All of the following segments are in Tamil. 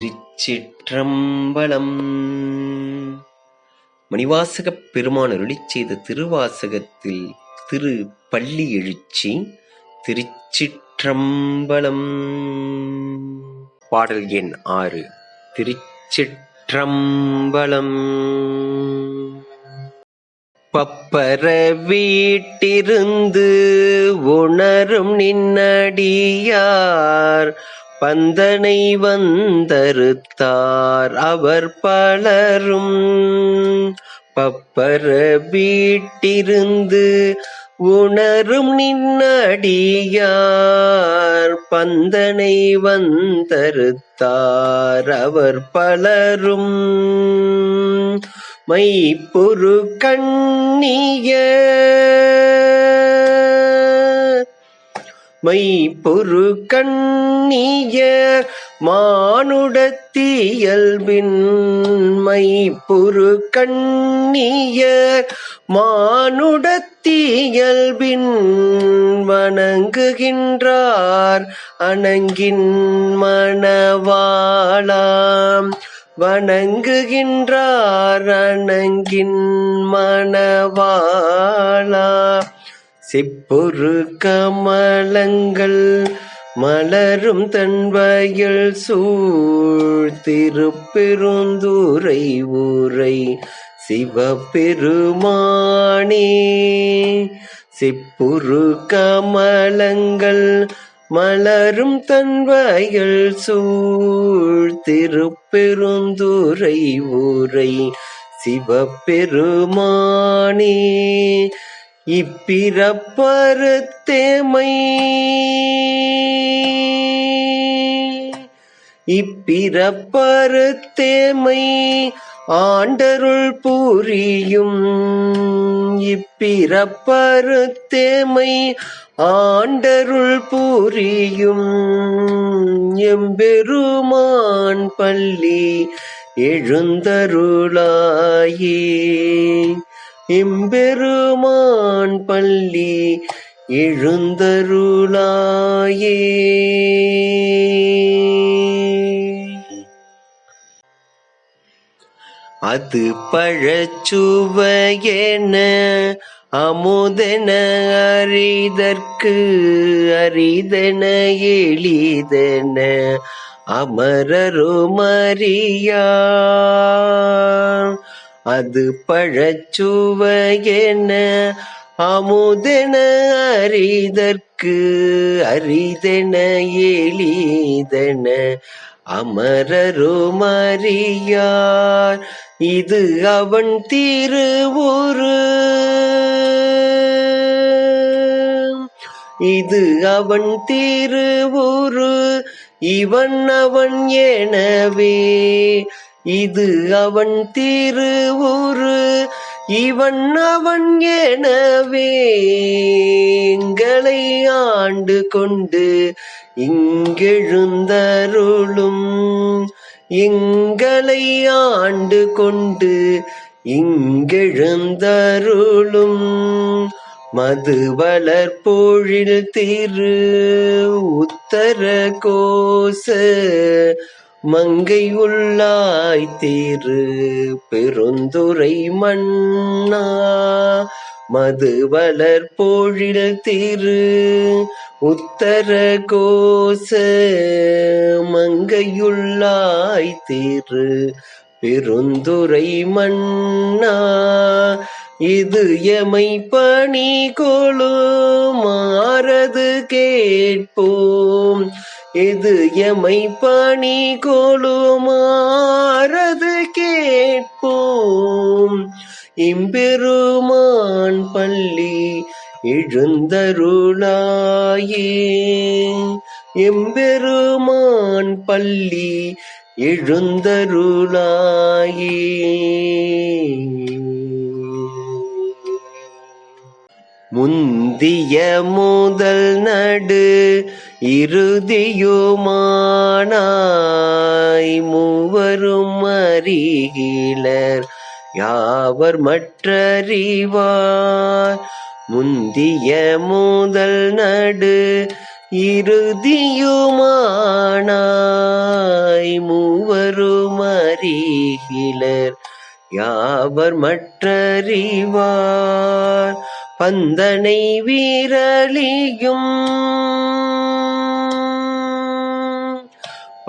திருச்சிற்றம்பலம் மணிவாசகப் பெருமான் அருளி செய்த திருவாசகத்தில் திரு பள்ளி எழுச்சி திருச்சிற்றம்பலம். பாடல் எண் ஆறு திருச்சிற்றம்பலம். பப்பர வீட்டிருந்து உணரும் நின்னடியார் பந்தனை வந்தறுத்தார் அவர் பலரும். பப்பர வீட்டிருந்து உணரும் நின்னடியார். பந்தனை வந்தறுத்தார் அவர் பலரும். மைப்பொரு கண்ணிய மைப்பொரு கண்ணிய மானுடத்தியல்பின் மைப்பொரு கண்ணிய மானுடத்தியல்பின் வணங்குகின்றார் அணங்கின் மணவாளாம். வணங்குகின்றார் அணங்கின் மணவாளா செப்பொரு கமலங்கள் மலரும் தன்வயல் சூழ் திருப்பெருந்துரை ஊரை சிவபெருமானே. செப்புரு கமலங்கள் மலரும் தன்வயல் சூழ் திருப்பெருந்துரை ஊரை சிவபெருமானே. இப்பிறப்பறுத்தேமை. இப்பிறப்பறுத்தேமை ஆண்டருள் புரியும். இப்பிறப்பறுத்தேமை ஆண்டருள் புரியும். எம்பெருமான் பள்ளி எழுந்தருளாயே. எம்பெருமான் பள்ளி எழுந்தருளாயே. அது பழச்சுவையென அமுதென அறிதற்கு அரிதென எளிதென அமரருமறியார். அது பழச்சுவையென அமுதென அரிதற்கு அரிதென எளிதென அமரருமறியார் இது அவன் திருவுரு. இது அவன் திருவுரு. இவன் அவன் எனவே இது அவன் திருவுரு இவன் அவன் எனவே எங்களை ஆண்டு கொண்டு இங்கெழுந்தருளும். எங்களை ஆண்டு கொண்டு இங்கெழுந்தருளும். மது வளர்பொழில் திரு உத்தர கோச மங்கை உள்ளாய் திரு பெருந்துரை மன்னா. மது வளர் போழில் திரு உத்தர கோச. மங்கையுள்ளாய் திரு பெருந்துரை மன்னா. இது எமை பணி கொழு மாறது கேட்போம். எது எமை பணி கொழு கேட்போம். இம்பெருமான் பள்ளி எழுந்தருளாயே. எம்பெருமான் பள்ளி எழுந்தருளாயே. முந்திய முதல் நடு இறுதியுமானாய் மூவரும் அறிகிலர் யாவர் மற்றறிவார்? முந்திய முதல் நடு இறுதியுமானாய் மூவரும் அறிகிலர் யாவர் மற்றறிவார்? பந்தனை வீரலியும்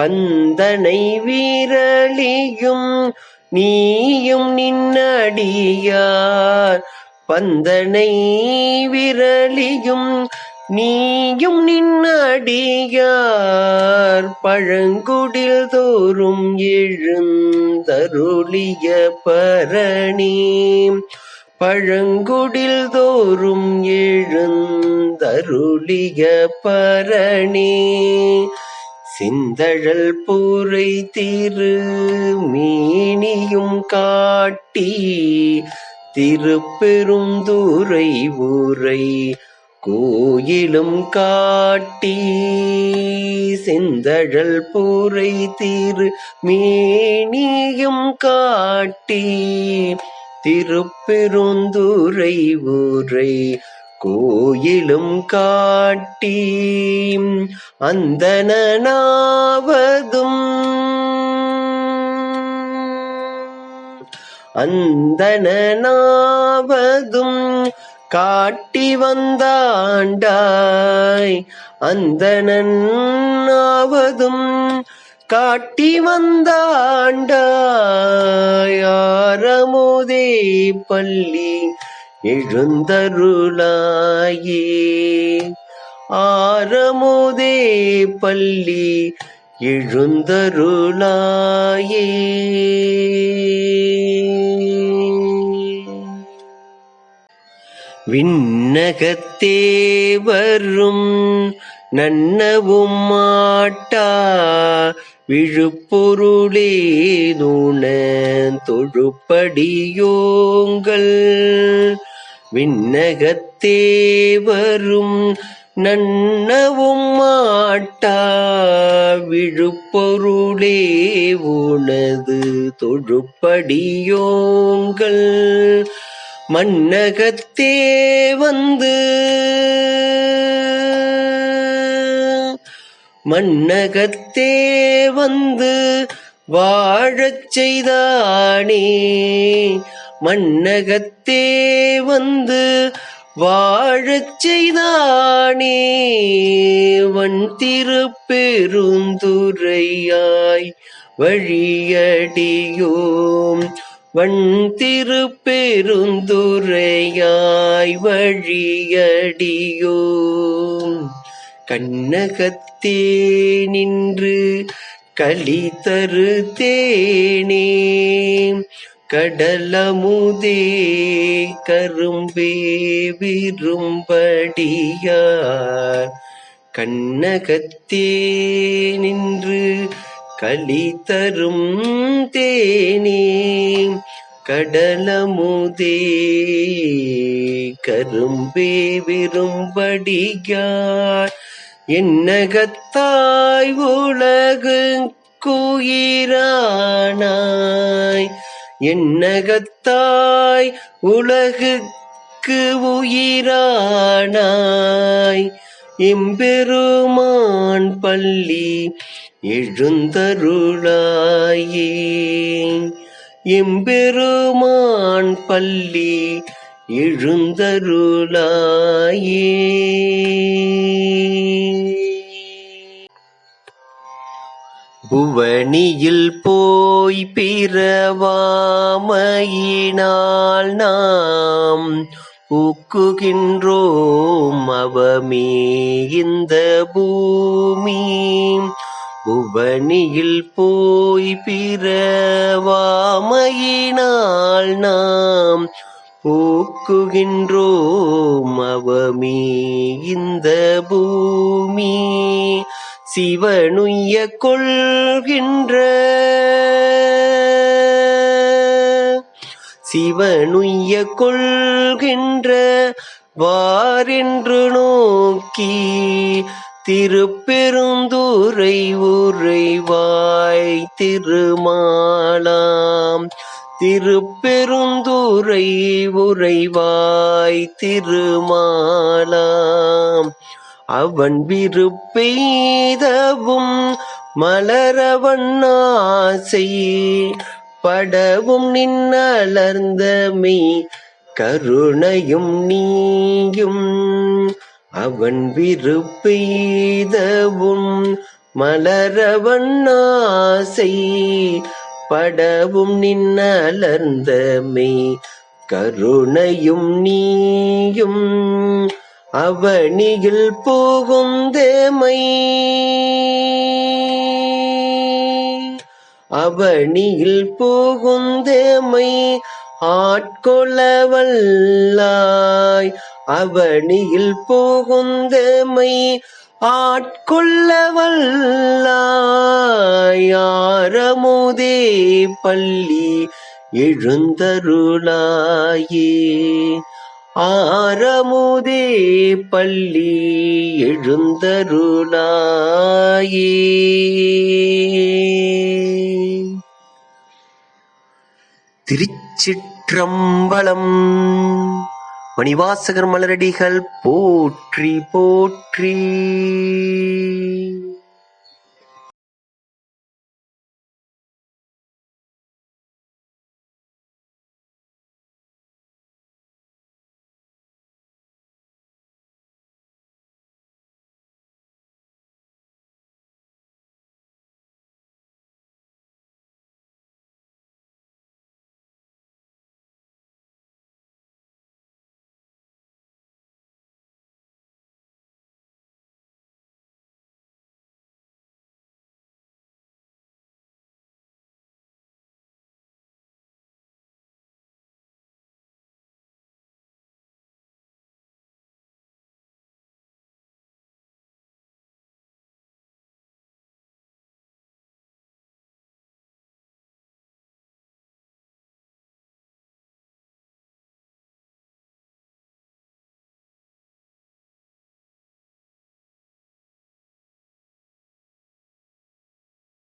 பந்தனை வீரலியும் நீயும் நின்னடியார். பந்தனை விரலியும் நீயும் நின்னடியார். பழங்குடில் தோறும் எழுந்தருளிய பரணி. பழங்குடில் தோறும் எழுந்தருளிய பரணி. சிந்தழல் பூரை திரு மீனியும் காட்டி திருப்பெருந்துரை ஊரை கோயிலும் காட்டி. செந்தழல் பூரை திரு மீனியும் காட்டி திருப்பெருந்துரை ஊரை கோயிலும் காட்டி அந்தனாவதும் அந்தனாவதும் காட்டி வந்தாண்டாய். அந்தனாவதும் காட்டி வந்தாண்டாய். ஆரமுதே பள்ளி எழுந்தருளாயே. ஆரமுதே பள்ளி எழுந்தருளாயே. விண்ணகத்தே வரும் நன்னவும் மாட்டா. விழுப்பொருளே நூன தொழுப்படியோங்கள். விண்ணகத்தே வரும் நன்னவும் மாட்டா விழுப்பொருளே உனது தொழுப்படியோங்கள். மன்னகத்தே வந்து மன்னகத்தே வந்து வாழச் செய்தானே மன்னகத்தே வந்து வாழச் செய்தானே வன் திருப்பெருந்துரையாய் வழியடியோம். வன் திருப்பெருந்துரையாய் வழியடியோம். கண்ணகத்தே நின்று களி தரு தேனே கடலமுதே கரும்பே விரும்படியார். கண்ணகத்தே நின்று களி தரும் தேனே. கடலமுதே கரும்பே விரும்படியார். என்னகத்தாய் உலகு குயிரானாய். எண்ணகத்தாய் உலகுக்கு உயிரானாய். எம்பெருமான் பள்ளி எழுந்தருளாயே. எம்பெருமான் பள்ளி எழுந்தருளாயே. அவனியில் போய் பிறவாமையினால் நாம் ஊக்குகின்றோம் அவமே இந்த பூமி. புவனியில் போய் பிறவாமையினால் நாம் ஊக்குகின்றோம் அவமே இந்த பூமி. சிவனுய கொள்கின்ற சிவனுய கொள்கின்ற வாரென்று நோக்கி திருப்பெருந்துரை உரைவாய் திருமாலாம். திருப்பெருந்துரை உரைவாய் திருமாலாம். அவன் விருப்பெய்தவும் மலரவன் ஆசை. படவும் நின்னலர்ந்த மெய் கருணையும் நீயும். அவன் விருப்பெய்தவும் மலரவன் ஆசை. படவும் நின்னலர்ந்த மெய் கருணையும் நீயும். அவனியில் புகுந்தமை அவனியில் புகுந்தமை ஆட்கொள்ளவல்லாய். அவனியில் புகுந்தமை ஆட்கொள்ளவல்லாய். ஆரமுதே பள்ளி எழுந்தருளாயே. ஆரமுதே பள்ளி எழுந்தருளாயே. திருச்சிற்றம்பலம் மணிவாசகர் மலரடிகள் போற்றி போற்றி.